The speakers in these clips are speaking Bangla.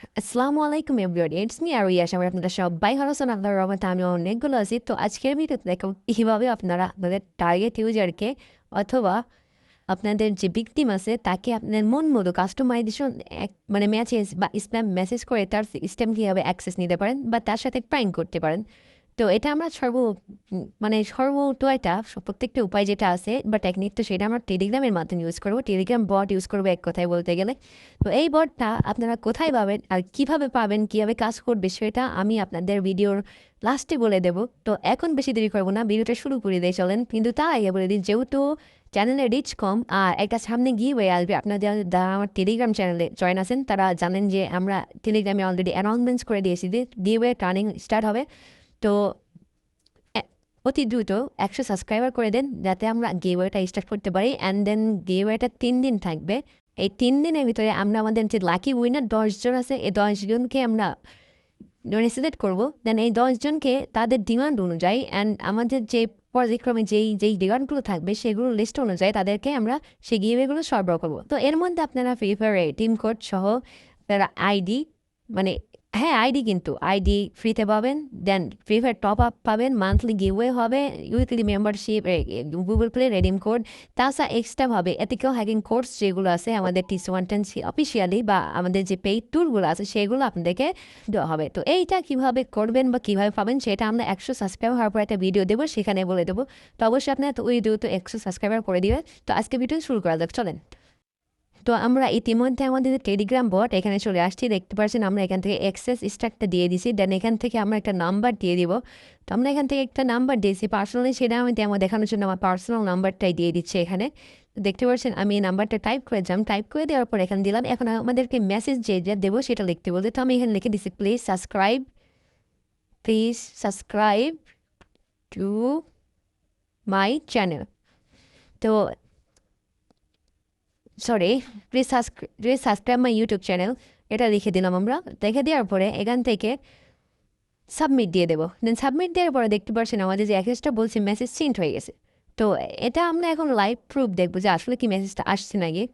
আসসালামু আলাইকুম এভরিওয়ান ইটস মি আর ইয়াস আমার আপনারা সবাই ভালো আছেন রহমতে আমি অনেকগুলো আছি তো আজকের ভিডিওতে দেখো কীভাবে আপনারা আপনাদের টার্গেট ইউজারকে অথবা আপনাদের যে ভিকটিম আছে, তাকে আপনার মন মতো কাস্টমাইজেশন এক মানে ম্যাচেস বা স্প্যাম মেসেজ করে তার সিস্টেম কীভাবে অ্যাক্সেস নিতে পারেন বা তার সাথে প্রাইম করতে পারেন। তো এটা আমরা সর্ব মানে সর্বটয়টা প্রত্যেকটা উপায় যেটা আছে বা টেকনিক তো সেটা আমরা টেলিগ্রামের মাধ্যমে ইউজ করব। টেলিগ্রাম বট ইউজ করব এক কথায় বলতে গেলে। তো এই বটটা আপনারা কোথায় পাবেন আর কীভাবে পাবেন, কীভাবে কাজ করবে সেটা আমি আপনাদের ভিডিওর লাস্টে বলে দেব। তো এখন বেশি দেরি করব না ভিডিওটা শুরু করে দিয়ে চলেন। কিন্তু আগে বলে দিই, যেহেতু চ্যানেলে রিচ কম আর একটা সামনে গিয়ে হয়ে আসবে, আপনাদের যারা আমার টেলিগ্রাম চ্যানেলে জয়েন আছেন, তারা জানেন যে আমরা টেলিগ্রামে অলরেডি অ্যানাউন্সমেন্টস করে দিয়েছি যে গিয়ে টার্নিং স্টার্ট হবে। তো অতি দ্রুত একশো সাবস্ক্রাইবার করে দেন যাতে আমরা গেওয়েটা স্টার্ট করতে পারি অ্যান্ড দেন গেওয়েটা তিন দিন থাকবে। এই তিন দিনের ভিতরে আমরা আমাদের যে লাকি উইনার দশজন আছে, এই দশজনকে আমরা সিলেক্ট করব। দেন এই দশজনকে তাদের ডিমান্ড অনুযায়ী অ্যান্ড আমাদের যে পর্যায়ক্রমে যেই যেই ডিমান্ডগুলো থাকবে সেগুলো লিস্ট অনুযায়ী তাদেরকে আমরা সেই গিয়েগুলো সরবরাহ করব। তো এর মধ্যে আপনারা ফ্রি ফায়ার টিম কোড সহ আইডি মানে হ্যাঁ আইডি কিন্তু। আইডি ফ্রিতে পাবেন দেন ফায়ার টপ আপ পাবেন মান্থলি গিভওয়ে হবে weekly membership Google play redeem code তাছাড়া এক্সট্রাভাবে এথিক্যাল হ্যাকিং কোর্স যেগুলো আছে, আমাদের টিস ওয়ান টেন অফিসিয়ালি বা আমাদের যে পেইড ট্যুরগুলো আছে, সেগুলো আপনাদেরকে দেওয়া হবে। তো এইটা কীভাবে করবেন বা কীভাবে পাবেন, সেটা আমরা একশো সাবস্ক্রাইবার হওয়ার পর একটা ভিডিও দেবো, সেখানে বলে দেবো। তো অবশ্যই আপনার ওই তো একশো সাবস্ক্রাইবার করে দিবেন। তো আজকে ভিডিও শুরু করা যাক, চলেন। তো আমরা ইতিমধ্যে আমাদের টেলিগ্রাম বট এখানে চলে আসছি। দেখতে পাচ্ছেন, আমরা এখান থেকে এক্সেস স্ট্রাকটা দিয়ে দিছি। দেন এখান থেকে আমরা একটা নাম্বার দিয়ে দিব। তো আমরা এখান থেকে একটা নাম্বার দিয়েছি। পার্সোনালি সেটা আমি আমার দেখানোর জন্য আমার পার্সোনাল নাম্বারটাই দিয়ে দিচ্ছি এখানে। দেখতে পাচ্ছেন, আমি এই নাম্বারটা টাইপ করে যাম টাইপ করে দেওয়ার পর এখানে দিলাম, এখন আমাদেরকে মেসেজ যে দেবো সেটা লিখতে বলতে। তো আমি এখানে লিখে দিচ্ছি please subscribe please subscribe to my channel তো sorry please subscribe my YouTube channel এটা লিখে দিলাম আমরা। দেখে দেওয়ার পরে এখান থেকে সাবমিট দিয়ে দেবো। দেন সাবমিট দেওয়ার পরে দেখতে পাচ্ছেন আমাদের যে অ্যাক্সেসটা বলছি মেসেজ সেন্ড হয়ে গেছে। তো এটা আমরা এখন লাইভ প্রুফ দেখব যে আসলে কি মেসেজটা আসছে নাকি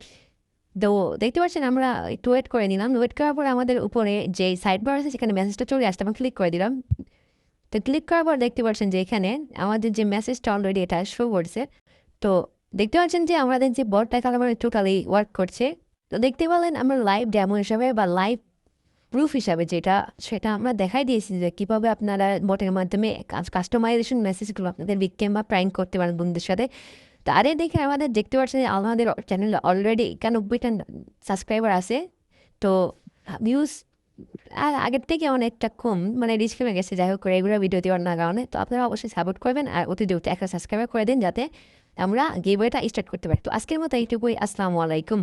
তো দেখতে পাচ্ছেন আমরা একটু ওয়েট করে নিলাম। ওয়েট করার পরে আমাদের উপরে যে সাইড বার আছে, সেখানে মেসেজটা চলে আসতে আমরা ক্লিক করে দিলাম। তো ক্লিক করার পর দেখতে পাচ্ছেন যে এখানে আমাদের যে মেসেজটা অলরেডি এটা শো করছে। তো দেখতে পাচ্ছেন যে আমাদের যে বটটা কালার টোটালি ওয়ার্ক করছে। তো দেখতে পেলেন আমরা লাইভ ডেমো হিসাবে বা লাইভ প্রুফ হিসাবে যেটা, সেটা আমরা দেখাই দিয়েছি যে কীভাবে আপনারা বটের মাধ্যমে কাস্টমাইজেশন মেসেজগুলো আপনাদের বিজ্ঞান বা প্রাইম করতে পারেন বন্ধুদের সাথে। তারে দেখে আমাদের দেখতে পাচ্ছেন আমাদের চ্যানেলে অলরেডি একানব্বইটা সাবস্ক্রাইবার আছে। তো ভিউজ আর আগের থেকে অনেকটা কম মানে রিচ কমে গেছে। যাই হোক রেগুলার ভিডিও দেওয়ার না কারণে। তো আপনারা অবশ্যই সাপোর্ট করবেন আর অতি দ্রুত একটা সাবস্ক্রাইবার করে দিন যাতে আমরা গেমটা স্টার্ট করতে পারি। তো আজকের মতো এইটুকুই। আসসালামু আলাইকুম।